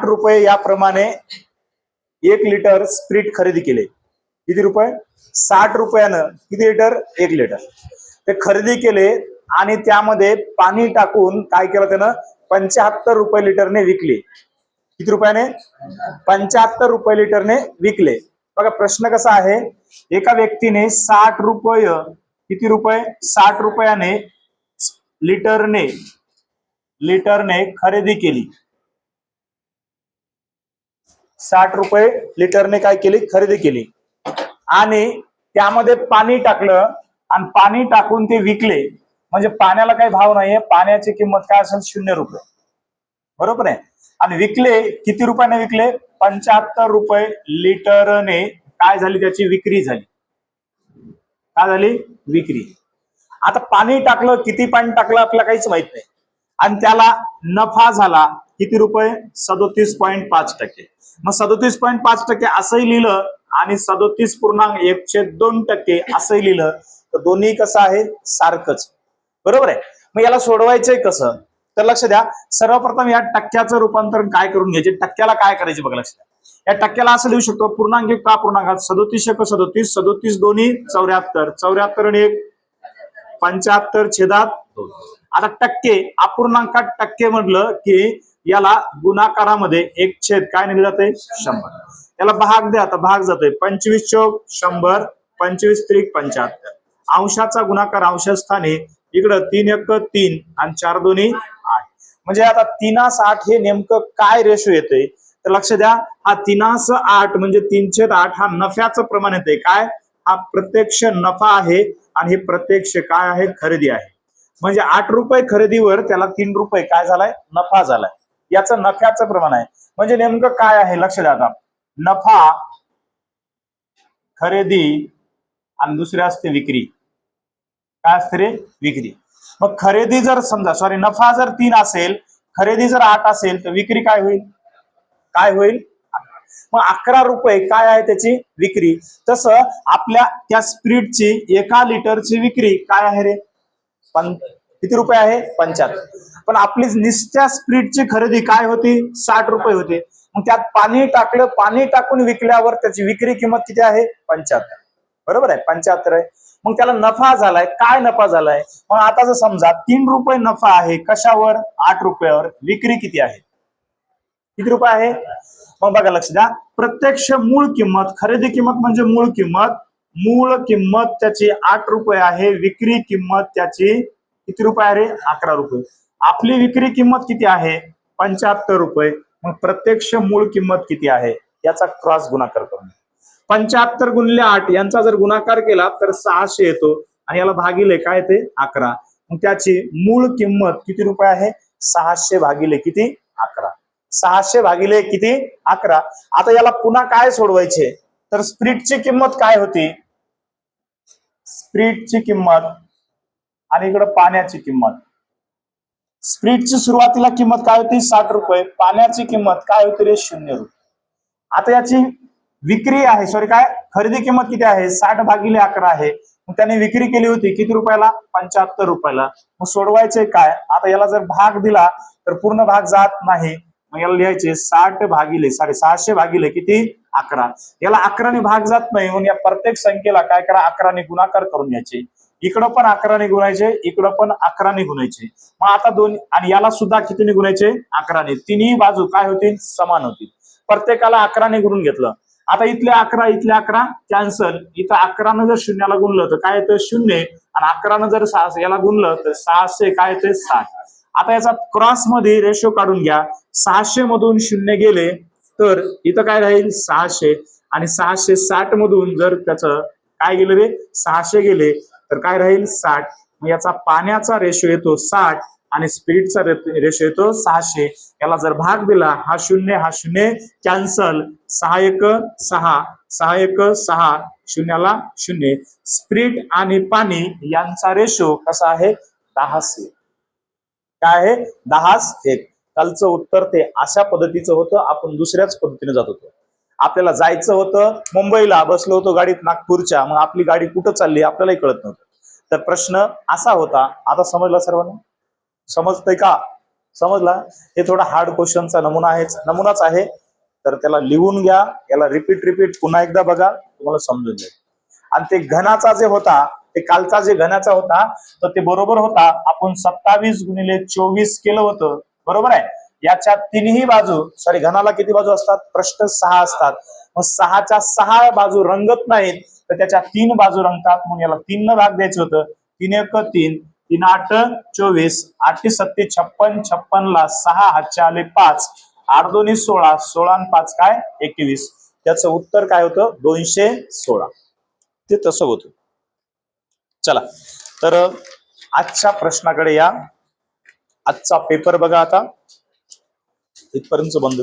आठ रुपये याप्रमाणे एक लिटर स्प्रिट खरेदी केले. किती रुपये? साठ रुपयानं किती लिटर? एक लिटर. ते खरेदी केले आणि त्यामध्ये पाणी टाकून काय केलं त्यानं? पंच्याहत्तर रुपये लिटरने विकले. किती रुपयाने? पंच्याहत्तर रुपये लिटरने विकले. बघा प्रश्न कसा आहे? एका व्यक्तीने साठ रुपये किती रुपये? साठ रुपयाने लिटरने लिटरने खरेदी केली. साठ रुपये लिटरने काय केली? खरेदी केली. आणि त्यामध्ये पाणी टाकलं आणि पाणी टाकून ते विकले. म्हणजे पाण्याला काही भाव नाहीये. पाण्याची किंमत काय असेल? शून्य रुपये. बरोबर आहे? आणि विकले किती रुपयाने विकले? पंच्याहत्तर रुपये लिटरने काय झाली त्याची? विक्री झाली. काय झाली? विक्री. आता पाणी टाकलं किती पाणी टाकलं आपल्याला काहीच माहीत नाही. आणि त्याला नफा झाला किती रुपये? सदोतीस पॉईंट पाच टक्के. मग सदोतीस पॉईंट पाच टक्के असंही लिहिलं आणि सदोतीस पूर्णांक एकशे दोन टक्के असंही लिहिलं तर दोन्ही कसं आहे? सारखंच. बरोबर आहे? मग याला सोडवायचंय कसं? तर लक्ष द्या सर्वप्रथम या टक्क्याचं रूपांतरण काय करून घ्यायचे? टक्क्याला काय करायचे बघा लक्ष द्या. या टक्क्याला असं लिहू शकतो पूर्णांक एक का पूर्णांक? सदोतीस एक सदोतीस सदोतीस दोन्ही चौऱ्याहत्तर. चौऱ्याहत्तर आणि एक पंच्याहत्तर छेदात दोन. आता टक्के अपूर्णांकात टक्के म्हटलं की याला गुणाकारामध्ये एक छेद काय निघले जाते शंभर. याला भाग द्या आता भाग जातोय. पंचवीस चौक शंभर पंचवीस त्रिक पंच्याहत्तर. अंशाचा गुणाकार अंशस्थानी इकडं तीन एक तीन आणि चार दोन्ही आठ. म्हणजे आता तीनास आठ हे नेमकं काय रेशो येते तर लक्ष द्या हा तीनास आठ म्हणजे तीनशे आठ हा नफ्याचं प्रमाण येते काय? हा प्रत्यक्ष नफा आहे आणि हे प्रत्यक्ष काय आहे? खरेदी आहे. म्हणजे आठ रुपये खरेदीवर त्याला तीन रुपये काय झालाय? नफा झालाय. याचं नफ्याचं प्रमाण आहे. म्हणजे नेमकं काय आहे? लक्ष द्या आता. नफा खरेदी आणि दुसरे असते विक्री. काय असते रे? विक्री. मग खरेदी जर समजा सॉरी नफा जर तीन असेल खरेदी जर आठ असेल तर विक्री काय होईल? काय होईल? मग अकरा रुपये काय आहे त्याची? विक्री. तसं आपल्या त्या स्प्रिटची एका लिटरची विक्री काय आहे रे? पण किती रुपये आहे? पंच्याहत्तर. पण आपली निस्त्या स्प्रीटची खरेदी काय होती? साठ रुपये होते. मग त्यात पाणी टाकलं पाणी टाकून विकल्यावर त्याची विक्री किंमत किती आहे? पंच्याहत्तर. बरोबर आहे? पंच्याहत्तर आहे. मग त्याला नफा झालाय. काय नफा झालाय? मग आता जर समजा तीन रुपये नफा आहे कशावर? आठ रुपयावर. विक्री किती आहे? किती रुपये आहे? मग बघा लक्ष द्या. प्रत्यक्ष मूळ किंमत खरेदी किंमत म्हणजे मूळ किंमत. मूळ किंमत त्याची आठ रुपये आहे विक्री किंमत त्याची किती रुपये आहे रे? अकरा रुपये. आपली विक्री किंमत किती आहे? पंच्याहत्तर रुपये. मग प्रत्यक्ष मूळ किंमत किती आहे? याचा क्रॉस गुणाकार करून पंच्याहत्तर गुणले आठ यांचा जर गुणाकार केला तर सहाशे येतो. आणि याला भागिले काय येते? अकरा. मग त्याची मूळ किंमत किती रुपये आहे? सहाशे भागिले किती? अकरा. सहाशे भागिले किती? अकरा. आता याला पुन्हा काय सोडवायचे? तर स्प्रिटची किंमत काय होती? स्प्रिटची किंमत आणि इकडं पाण्याची किंमत. स्प्रिटची सुरुवातीला किंमत काय होती? साठ रुपये. पाण्याची किंमत काय होती रे? शून्य रुपये. आता याची विक्री आहे. सॉरी काय? खरेदी किंमत किती आहे? साठ भागिले अकरा आहे. मग त्याने विक्री केली होती किती रुपयाला? पंच्याहत्तर रुपयाला. मग सोडवायचे काय? आता याला जर भाग दिला तर पूर्ण भाग जात नाही. मग याला लिहायचे साठ भागिले सॉरी सहाशे भागिले किती? अकरा. याला अकराने भाग जात नाही म्हणून या प्रत्येक संख्येला काय करा अकराने गुणाकार करून घ्यायचे. इकडं पण अकराने गुणायचे इकडं पण अकराने गुणायचे. मग आता दोन आणि याला सुद्धा कितीने गुणायचे? अकराने. तिन्ही बाजू काय होतील? समान होतील. प्रत्येकाला अकराने गुणून घेतलं. आता इथले अकरा इथले अकरा कॅन्सल इथं अकरानं जर शून्याला गुणलं तर काय येतं? शून्य. आणि अकरानं जर सहा याला गुणलं तर सहाशे. काय येते? साठ. आता याचा क्रॉसमध्ये रेशो काढून घ्या. सहाशे मधून शून्य गेले तर इथं काय राहील? सहाशे. आणि सहाशे साठ मधून जर त्याचं काय गेलं रे? सहाशे गेले तर काय राहील? साठ. मग याचा पाण्याचा रेशो येतो साठ आणि स्पिरिटचा रेशो येतो सहाशे. याला जर भाग दिला हा शून्य हा शून्य कॅन्सल सहा एक सहा. सहा एक सहा. शून्याला शून्य. स्प्रिट आणि पाणी यांचा रेशो कसा आहे? दहा से. काय आहे? दहा एक. कालचं उत्तर ते अशा पद्धतीचं होतं आपण दुसऱ्याच पद्धतीने जात होतो. आपल्याला जायचं होतं मुंबईला बसलो होतो गाडीत नागपूरच्या मग आपली गाडी कुठं चालली आपल्यालाही कळत नव्हतं. तर प्रश्न असा होता आता समजला सर्वांना? समजतंय का? समजला? हे थोडा हार्ड क्वेश्चनचा नमुना आहे नमुनाच आहे. तर त्याला लिहून घ्या याला रिपीट रिपीट पुन्हा एकदा बघा तुम्हाला समजून जाईल. आणि ते घनाचा जे होता ते कालचा जे घनाचा होता तर ते बरोबर होता आपण सत्तावीस गुणिले चोवीस केलं होतं. बरोबर आहे? याच्या तिन्ही बाजू सॉरी घनाला किती बाजू असतात? प्रश्न सहा असतात. मग सहाच्या सहा बाजू रंगत नाहीत तर त्याच्या तीन बाजू रंगतात. म्हणून याला तीन भाग द्यायचं होतं. तीन एक तीन. तीन आठ चोवीस. आठ सत्ते छप्पन छप्पन ला सहा हातच्या आले पाच. आठ दोन्ही सोळा. सोळा पाच काय? एकवीस. त्याचं उत्तर काय होतं? दोनशे सोळा. ते तसं होतं. चला. तर आजच्या प्रश्नाकडे या. आजचा पेपर बघा आता. इथपर्यंत बंद